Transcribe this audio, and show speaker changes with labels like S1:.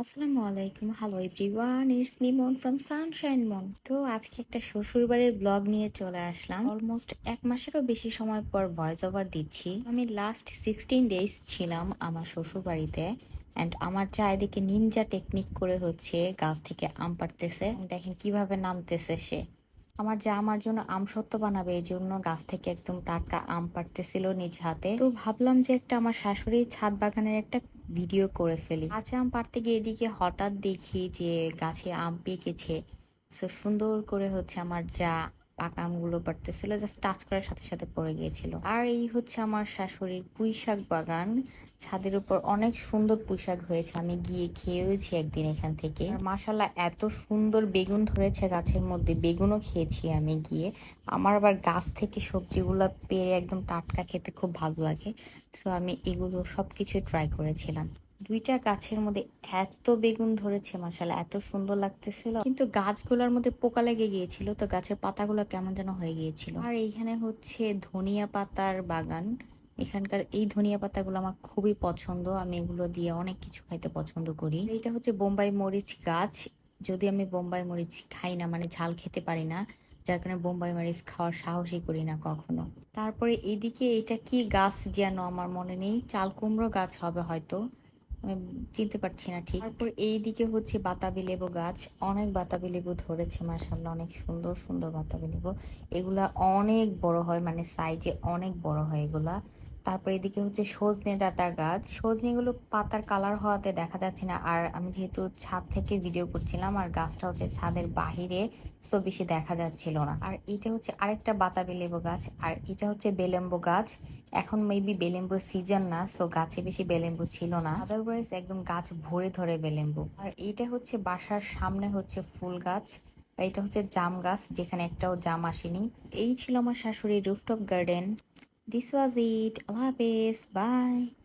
S1: আসসালামু আলাইকুম। Hello everyone it's me Mon from sunshine Mon তো আজকে একটা শ্বশুর বাড়ির ব্লগ নিয়ে চলে আসলাম। অলমোস্ট এক মাসেরও বেশি সময় পর ভয়েস ওভার দিচ্ছি। আমি লাস্ট সিক্সটিন ডেজ ছিলাম আমার শ্বশুরবাড়িতে অ্যান্ড আমার চা এদিকে নিনজা টেকনিক করে হচ্ছে, গাছ থেকে আম পাড়তেছে, দেখেন কীভাবে নামতেছে সে। আমার যা আমার জন্য আম সত্য বানাবে, এই জন্য গাছ থেকে একদম টাটকা আম পাড়তেছিল নিজ হাতে। তো ভাবলাম যে একটা আমার শাশুড়ি ছাদ বাগানের একটা ভিডিও করে ফেলি। কাঁচা আম পাড়তে গিয়ে এদিকে হঠাৎ দেখি যে গাছে আম পেকেছে। সো সুন্দর করে হচ্ছে আমার যা পাকা আমগুলো পাড়তেছিল জাস্ট টাচ করার সাথে সাথে পড়ে গিয়েছিল। আর এই হচ্ছে আমার শাশুড়ির পুঁই শাক বাগান। ছাদের উপর অনেক সুন্দর পুঁই শাক হয়েছে, আমি গিয়ে খেয়েওছি একদিন এখান থেকে। মাসাল্লাহ এত সুন্দর বেগুন ধরেছে গাছের মধ্যে, বেগুনও খেয়েছি আমি গিয়ে। আমার আবার গাছ থেকে সবজিগুলো পেয়ে একদম টাটকা খেতে খুব ভালো লাগে সো আমি এগুলো সব কিছু ট্রাই করেছিলাম। দুইটা গাছের মধ্যে এত বেগুন ধরেছে মাসাল্লাহ এত সুন্দর লাগতেছিল। কিন্তু গাছগুলোর মধ্যে পোকা লেগে গিয়েছিল, তো গাছের পাতাগুলো কেমন যেন হয়ে গিয়েছিল। আর এইখানে হচ্ছে ধনিয়া পাতার বাগান। এখানকার এই ধনিয়া পাতাগুলো আমার খুবই পছন্দ। আমি এগুলো দিয়ে অনেক কিছু খাইতে পছন্দ করি। এটা হচ্ছে বোম্বাই মরিচ গাছ। যদি আমি বোম্বাই মরিচ খাই না মানে ঝাল খেতে পারি না, যার কারণে বোম্বাই মরিচ খাওয়ার সাহসই করি না কখনো। তারপরে এদিকে এটা কি গাছ যেন আমার মনে নেই, চাল কুমড়ো গাছ হবে হয়তো। চিনতে পারছি না ঠিক। তারপর এইদিকে হচ্ছে বাতাবি লেবু গাছ। অনেক বাতাবি লেবু ধরেছে মাসাল্লাহ অনেক সুন্দর সুন্দর বাতাবি লেবু। এগুলা অনেক বড় হয় মানে সাইজে অনেক বড় হয় এগুলা। তারপর এদিকে হচ্ছে সজনে ডাটা গাছ। সজনেগুলো পাতার কালার হওয়াতে দেখা যাচ্ছে না। আর আমি যেহেতু ছাদ থেকে ভিডিও করছিলাম, আর গাছটা হচ্ছে ছাদের বাহিরে সো বেশি দেখা যাচ্ছিল না। আর এটা হচ্ছে আরেকটা বাতাবি লেবু গাছ, আর এটা হচ্ছে বেলেম্বু গাছ। এখন মেবি বেলেম্বুর সিজন না সো গাছে বেশি বেলেম্বু ছিল না। আদারওয়াইজ একদম গাছ ভরে ধরে বেলেম্বু। আর এটা হচ্ছে বাসার সামনে হচ্ছে ফুল গাছ। আর এটা হচ্ছে জাম গাছ, যেখানে একটাও জাম আসেনি। এই ছিল আমার শাশুড়ির rooftop garden This was it. Allah Bye.